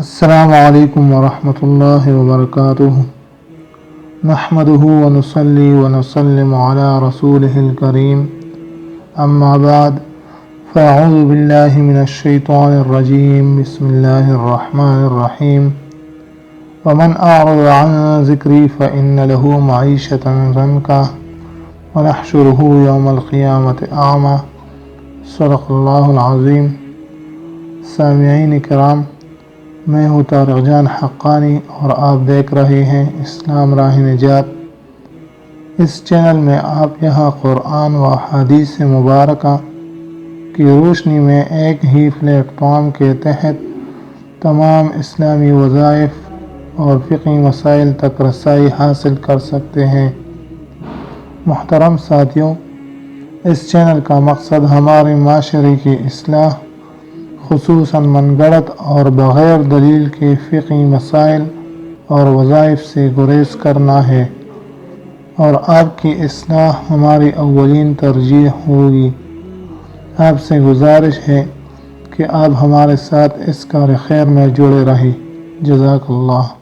السلام علیکم ورحمۃ اللہ وبرکاتہ نحمده ونصلي ونسلم على رسوله الكريم. أما بعد فأعوذ بالله من الشيطان الرجيم. بسم الله الرحمن الرحيم. ومن أعرض عن ذكري فإن له معيشة ضنكا ونحشره يوم القيامة أعمى. صدق الله العظيم. سامعین کرام میں ہوں طارق جان حقانی اور آپ دیکھ رہے ہیں اسلام راہ نجات۔ اس چینل میں آپ یہاں قرآن و حدیث مبارکہ کی روشنی میں ایک ہی پلیٹ فارم کے تحت تمام اسلامی وظائف اور فقی مسائل تک رسائی حاصل کر سکتے ہیں۔ محترم ساتھیوں، اس چینل کا مقصد ہمارے معاشرے کی اصلاح خصوصاً من گڑت اور بغیر دلیل کے فقی مسائل اور وظائف سے گریز کرنا ہے اور آپ کی اصلاح ہماری اولین ترجیح ہوگی۔ آپ سے گزارش ہے کہ آپ ہمارے ساتھ اس کار خیر میں جڑے رہیں۔ جزاک اللہ۔